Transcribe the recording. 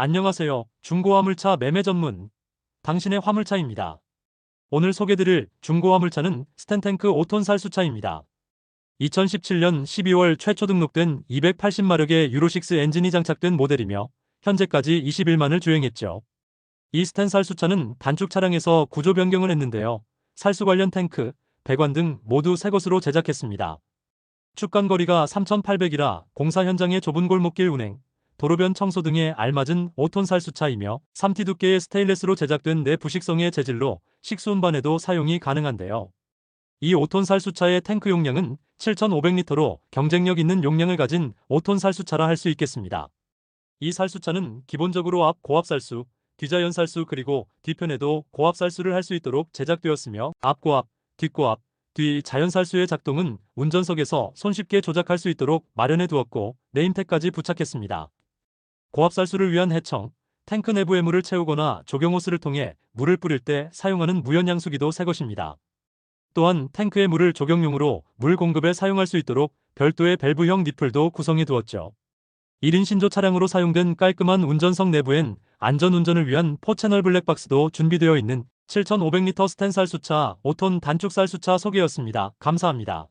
안녕하세요. 중고 화물차 매매 전문 당신의 화물차입니다. 오늘 소개드릴 중고 화물차는 스텐탱크 5톤 살수차입니다. 2017년 12월 최초 등록된 280마력의 유로6 엔진이 장착된 모델이며 현재까지 21만을 주행했죠. 이 스텐 살수차는 단축 차량에서 구조 변경을 했는데요. 살수 관련 탱크, 배관 등 모두 새 것으로 제작했습니다. 축간 거리가 3,800이라 공사 현장의 좁은 골목길 운행, 도로변 청소 등에 알맞은 5톤 살수차이며 3T 두께의 스테인레스로 제작된 내부식성의 재질로 식수 운반에도 사용이 가능한데요. 이 5톤 살수차의 탱크 용량은 7,500리터로 경쟁력 있는 용량을 가진 5톤 살수차라 할 수 있겠습니다. 이 살수차는 기본적으로 앞 고압 살수, 뒤자연 살수 그리고 뒤편에도 고압 살수를 할 수 있도록 제작되었으며 앞 고압, 뒷 고압, 뒤 자연 살수의 작동은 운전석에서 손쉽게 조작할 수 있도록 마련해 두었고 네임택까지 부착했습니다. 고압 살수를 위한 해청, 탱크 내부의 물을 채우거나 조경호스를 통해 물을 뿌릴 때 사용하는 무연양수기도 새 것입니다. 또한 탱크의 물을 조경용으로 물 공급에 사용할 수 있도록 별도의 밸브형 니플도 구성해 두었죠. 1인 신조 차량으로 사용된 깔끔한 운전석 내부엔 안전운전을 위한 4채널 블랙박스도 준비되어 있는 7,500리터 스텐 쌀수차 5톤 단축 쌀수차 소개였습니다. 감사합니다.